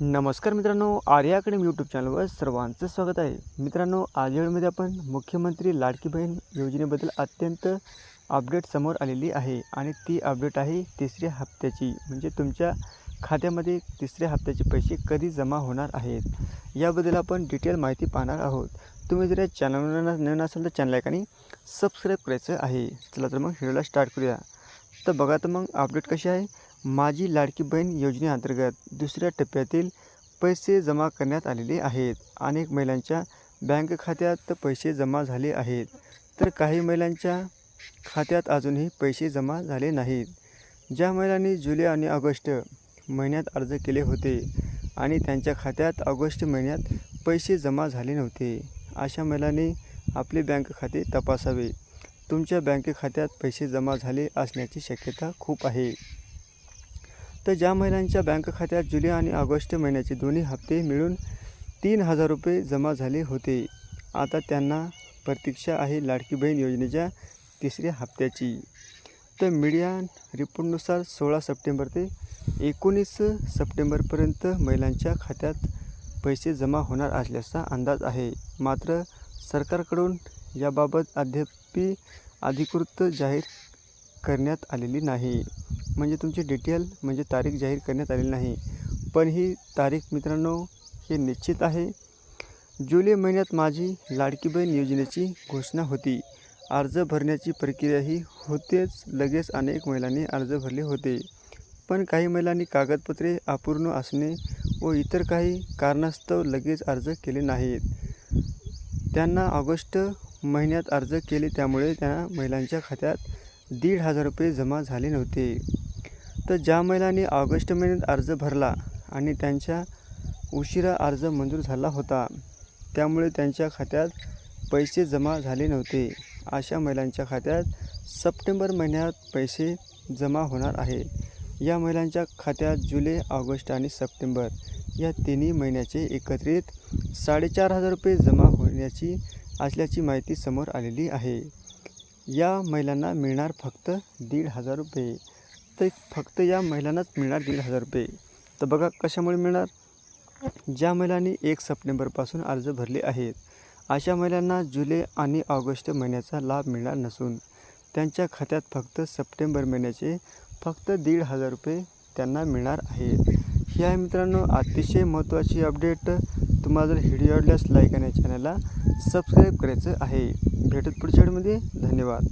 नमस्कार मित्रांनो आर्याकडे academy YouTube चॅनलवर सर्वांचं स्वागत आहे. मित्रांनो आज वेळेमध्ये आपण मुख्यमंत्री लाडकी बहीण योजनेबद्दल अत्यंत अपडेट समोर आलेली आहे आणि ती अपडेट आहे तिसऱ्या हप्त्याची. म्हणजे तुमच्या खात्यामध्ये तिसऱ्या हप्त्याचे पैसे कधी जमा होणार आहेत? याबद्दल आपण डिटेल माहिती पाहणार आहोत. तुम्ही जर या चॅनलवर नवीन असाल तर चॅनल आणि सबस्क्राईब करायचं आहे. चला तर मग व्हिडिओला स्टार्ट करूया. तर बघा तर मग अपडेट कशी आहे? माझी लाडकी बहीण योजनेअंतर्गत दुसऱ्या टप्प्यातील पैसे जमा करण्यात आलेले आहेत. अनेक महिलांच्या बँक खात्यात पैसे जमा झाले आहेत. तर काही महिलांच्या खात्यात अजूनही पैसे जमा झाले नाहीत. ज्या महिलांनी जुलै आणि ऑगस्ट महिन्यात अर्ज केले होते आणि त्यांच्या खात्यात ऑगस्ट महिन्यात पैसे जमा झाले नव्हते अशा महिलांनी आपले बँक खाते तपासावे. तुमच्या बँक खात्यात पैसे जमा झाले असण्याची शक्यता खूप आहे. तर ज्या महिलांच्या बँक खात्यात जुलै आणि ऑगस्ट महिन्याचे दोन्ही हप्ते मिळून तीन हजार रुपये जमा झाले होते. आता त्यांना प्रतीक्षा आहे लाडकी बहीण योजनेच्या तिसऱ्या हप्त्याची. तर मीडिया रिपोर्टनुसार सोळा सप्टेंबर ते एकोणीस सप्टेंबरपर्यंत महिलांच्या खात्यात पैसे जमा होणार असल्याचा अंदाज आहे. मात्र सरकारकडून याबाबत अद्यापी अधिकृत जाहीर करण्यात आलेली नाही. म्हणजे तुमची डिटेल म्हणजे तारीख जाहीर करण्यात आलेली नाही. पण ही तारीख मित्रांनो हे निश्चित आहे. जुलै महिन्यात माझी लाडकी बहीण योजनेची घोषणा होती. अर्ज भरण्याची प्रक्रियाही होतेच. लगेच अनेक महिलांनी अर्ज भरले होते. पण काही महिलांनी कागदपत्रे अपूर्ण असणे व इतर काही कारणास्तव लगेच अर्ज केले नाहीत. त्यांना ऑगस्ट महिन्यात अर्ज केले त्यामुळे त्या महिलांच्या खात्यात दीड हजार रुपये जमा झाले नव्हते. तर ज्या महिलांनी ऑगस्ट महिन्यात अर्ज भरला आणि त्यांच्या उशिरा अर्ज मंजूर झाला होता त्यामुळे त्यांच्या खात्यात पैसे जमा झाले नव्हते. अशा महिलांच्या खात्यात सप्टेंबर महिन्यात पैसे जमा होणार आहे. या महिलांच्या खात्यात जुलै ऑगस्ट आणि सप्टेंबर या तिन्ही महिन्याचे एकत्रित साडेचार हजार रुपये जमा होण्याची असल्याची माहिती समोर आलेली आहे. या महिलांना मिळणार फक्त दीड हजार रुपये. तर फक्त या महिलांनाच मिळणार दीड हजार रुपये. तर बघा कशामुळे मिळणार? ज्या महिलांनी एक सप्टेंबरपासून अर्ज भरले आहेत अशा महिलांना जुलै आणि ऑगस्ट महिन्याचा लाभ मिळणार नसून त्यांच्या खात्यात फक्त सप्टेंबर महिन्याचे फक्त दीड हजार रुपये त्यांना मिळणार आहेत. ही आहे मित्रांनो अतिशय महत्त्वाची अपडेट तुम्हाला जर व्हिडिओ आवडल्यास लाईक आणि चॅनलला सबस्क्राईब करायचं आहे. भेटत पुढच्या व्हिडिओमध्ये. धन्यवाद.